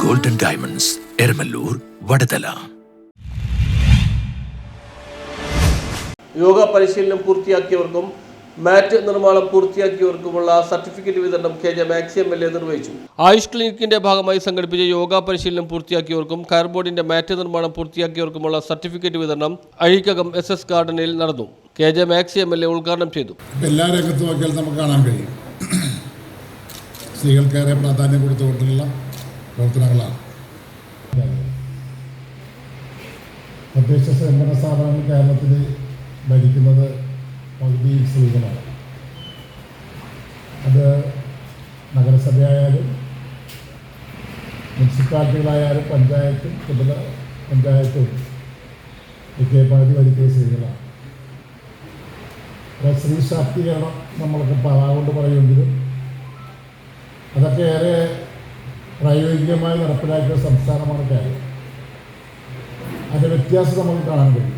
Diamonds Eramalloor Vadathala yoga പരിശീലനം പൂർത്തിയാക്കിയവർക്കും mat നിർമ്മാണം പൂർത്തിയാക്കിയവർക്കുമുള്ള സർട്ടിഫിക്കറ്റ് വിതരണം K J Maxi M L A നിർവഹിച്ചു. ആയുഷ് ക്ലിനിക്കിന്റെ ഭാഗമായി സംഘടിപ്പിച്ച യോഗ പരിശീലനം പൂർത്തിയാക്കിയവർക്കും കയർബോർഡിന്റെ മാറ്റ് നിർമ്മാണം പൂർത്തിയാക്കിയവർക്കുമുള്ള സർട്ടിഫിക്കറ്റ് വിതരണം അഴീക്കകം എസ് എസ് ഗാർഡനിൽ നടന്നു. K J Maxi M L A ഉദ്ഘാടനം ചെയ്തു. എല്ലാ രംഗത്തും നോക്കിയാൽ നമുക്ക് കാണാൻ കഴിയും. സ്ത്രീകൾക്കേറെ പ്രാധാന്യം കൊടുത്തുകൊണ്ടുള്ള പ്രവർത്തനങ്ങളാണ്. തദ്ദേശ സ്വയംഭരണ സ്ഥാപനങ്ങൾ കേരളത്തിൽ ഭരിക്കുന്നത് പകുതി സ്ത്രീകളാണ് അത് നഗരസഭയായാലും മുനിസിപ്പാലിറ്റികളായാലും പഞ്ചായത്തും കുടുംബ പഞ്ചായത്തും ഒക്കെ പകുതി ഭരിക്കുന്ന സ്ത്രീകളാണ് സ്ത്രീ ശാക്തീകരണം നമ്മളൊക്കെ കൊണ്ട് പറയുമെങ്കിലും അതൊക്കെ ഏറെ പ്രായോഗികമായി നടപ്പിലാക്കിയ സംസ്ഥാനമാണ് കേരളം. അതിന്റെ വ്യത്യാസം നമുക്ക് കാണാൻ കഴിയും.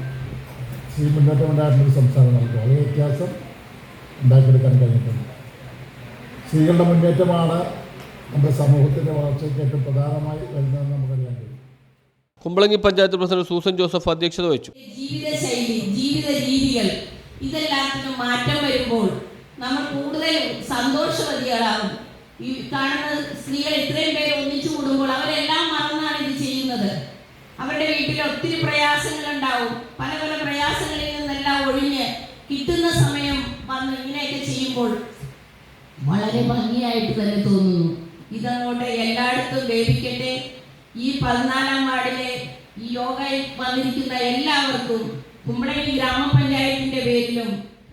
സ്ത്രീ മുന്നേറ്റം ഉണ്ടായിട്ടുള്ളൊരു സംസ്ഥാനം നമുക്ക് വളരെ വ്യത്യാസം ഉണ്ടാക്കിയെടുക്കാൻ കഴിഞ്ഞിട്ടുണ്ട്. സ്ത്രീകളുടെ മുന്നേറ്റമാണ് നമ്മുടെ സമൂഹത്തിന്റെ വളർച്ചയ്ക്ക് ഏറ്റവും പ്രധാനമായി വരുന്നതെന്ന് നമുക്കറിയാൻ കഴിയും. Kumbalangi panchayat president Susan Joseph അധ്യക്ഷത വഹിച്ചു. ജീവിതശൈലി ജീവിത രീതികൾ ഇതെല്ലാത്തിനും മാറ്റം വരുമ്പോൾ നമ്മൾ കൂടുതൽ സന്തോഷവതികളാകും. ഈ കാണുന്ന സ്ത്രീകൾ ഇത്രയും പേര് ഒന്നിച്ചു കൂടുമ്പോൾ അവരെല്ലാം മറന്നാണ് ഇത് ചെയ്യുന്നത്. അവരുടെ വീട്ടിൽ ഒത്തിരി പ്രയാസങ്ങൾ ഉണ്ടാവും പല പല പ്രയാസങ്ങളിൽ നിന്നെല്ലാം ഒഴിഞ്ഞ് കിട്ടുന്ന സമയം വന്ന് ഇങ്ങനെയൊക്കെ ചെയ്യുമ്പോൾ വളരെ ഭംഗിയായിട്ട് തന്നെ തോന്നുന്നു. ഇതങ്ങോട്ട് എല്ലായിടത്തും വേദിക്കട്ടെ ഈ പതിനാലാം വാർഡിലെ ഈ യോഗയിൽ വന്നിരിക്കുന്ന എല്ലാവർക്കും കുമ്പളങ്ങി ഗ്രാമപഞ്ചായത്തിന്റെ പേരിലും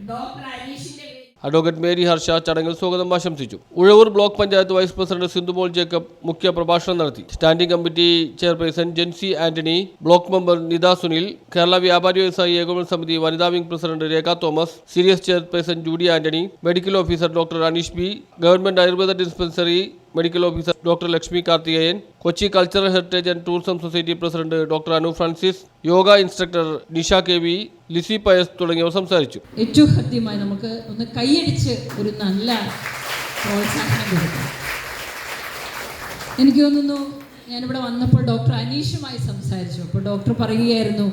ഡോക്ടർ അനീഷിന്റെ അഡ്വക്കേറ്റ് മേരി ഹർഷ ചടങ്ങിൽ സ്വാഗതം ആശംസിച്ചു. Uzhavoor block panchayat vice president Sindhu Paul Jacob മുഖ്യ പ്രഭാഷണം നടത്തി. Standing committee chairperson Jency Antony block member Nitha Sunil Kerala Vyapari Vyavasayi Ekopana Samithi വനിതാ wing president Rekha Thomas serious chairperson Judy Antony medical officer doctor Aneesh B government ayurveda dispensary medical officer doctor Lakshmi Karthikeyan Kochi cultural heritage and tourism society president doctor Anu Francis yoga instructor Nisha K V Lissy Pius തുടങ്ങിയവർ സംസാരിച്ചു. ഏറ്റവും ഹൃദ്യമായി നമുക്ക് ഒന്ന് കൈയടിച്ച് ഒരു നല്ല പ്രോത്സാഹനം കൊടുക്കാം. എനിക്ക് തോന്നുന്നു ഞാനിവിടെ വന്നപ്പോൾ ഡോക്ടർ അനീഷുമായി സംസാരിച്ചു. അപ്പോൾ ഡോക്ടർ പറയുകയായിരുന്നു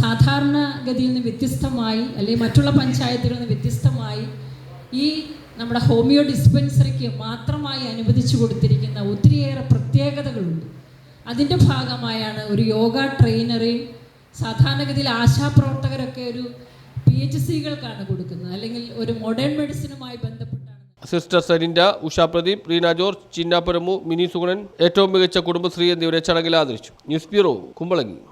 സാധാരണഗതിയിൽ നിന്ന് വ്യത്യസ്തമായി അല്ലെങ്കിൽ മറ്റുള്ള പഞ്ചായത്തുകളിൽ നിന്ന് വ്യത്യസ്തമായി ഈ നമ്മുടെ ഹോമിയോ ഡിസ്പെൻസറിക്ക് മാത്രമായി അനുവദിച്ചു കൊടുത്തിരിക്കുന്ന ഒത്തിരിയേറെ പ്രത്യേകതകളുണ്ട്. അതിന്റെ ഭാഗമായാണ് ഒരു യോഗ ട്രെയിനറെയും സാധാരണഗതിയിൽ ആശാപ്രവർത്തകരൊക്കെ ഒരു പി എച്ച് സികൾക്കാണ് കൊടുക്കുന്നത്. അല്ലെങ്കിൽ ഒരു മോഡേൺ മെഡിസിനുമായി ബന്ധപ്പെട്ടാണ്. സിസ്റ്റർ സരിൻഡ ഉഷ പ്രദീപ് റീന ജോർജ് ചിന്നാപുരമു മിനി സുഗുണൻ ഏറ്റവും മികച്ച കുടുംബശ്രീ എന്നിവരെ ചടങ്ങിൽ ആദരിച്ചു. News bureau Kumbalangi.